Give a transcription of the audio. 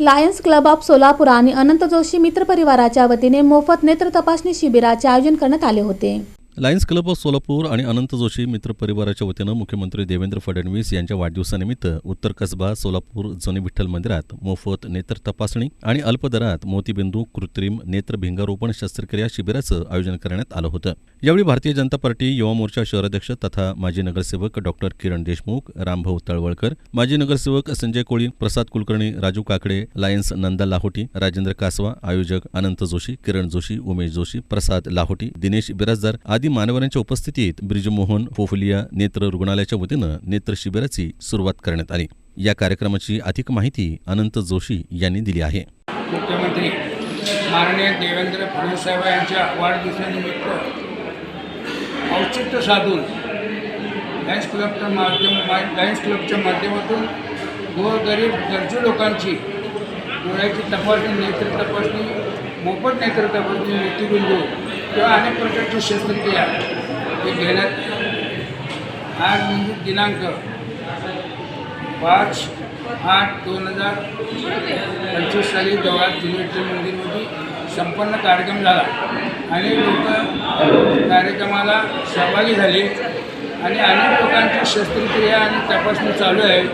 Lions club of Solapur आणि अनंत जोशी मित्र परिवाराच्या वतीने मोफत नेत्र तपासणी शिबिराचे आयोजन करण्यात आले होते. लायन्स क्लब ऑफ सोलापूर आणि अनंत जोशी मित्र परिवाराच्या वतीनं मुख्यमंत्री देवेंद्र फडणवीस यांच्या वाढदिवसानिमित्त उत्तर कसबा सोलापूर जुने विठ्ठल मंदिरात मोफत नेत्र तपासणी आणि अल्पदरात मोतीबिंदू कृत्रिम नेत्र भिंगारोपण शस्त्रक्रिया शिबिराचं आयोजन करण्यात आलं होतं. यावेळी भारतीय जनता पार्टी युवा मोर्चा शहराध्यक्ष तथा माजी नगरसेवक डॉक्टर किरण देशमुख रामभाऊ तळवळकर माजी नगरसेवक संजय कोळी प्रसाद कुलकर्णी राजू काकडे लायन्स नंदा लाहोटी राजेंद्र कासवा आयोजक अनंत जोशी किरण जोशी उमेश जोशी प्रसाद लाहोटी दिनेश बिराजदार आदी मान्यवरांच्या उपस्थितीत ब्रिजमोहन फोफलिया नेत्र रुग्णालयाच्या वतीनं नेत्र शिबिराची सुरुवात करण्यात आली. या कार्यक्रमाची अधिक माहिती अनंत जोशी यांनी दिली आहे. मुख्यमंत्री माननीय देवेंद्र फडणवीस साहेब यांच्या वाढदिवसानिमित्त औचित्य साधून लायन्स क्लबच्या माध्यम लायन्स क्लबच्या माध्यमातून गोरगरीब गरजू लोकांची डोळ्याची तपासणी नेत्र तपासणी मोफत नेत्र तपासणी मोतीबिंदू किंवा अनेक प्रकारची शस्त्रक्रिया हे घेण्यात आज म्हणजे दिनांक पाच आठ दोन हजार पंचवीस साली देवळात जिल्ह्याचे मंदिरमध्ये संपन्न कार्यक्रम झाला. अनेक लोक कार्यक्रमाला सहभागी झाले आणि अनेक लोकांची शस्त्रक्रिया आणि तपासणी चालू आहे.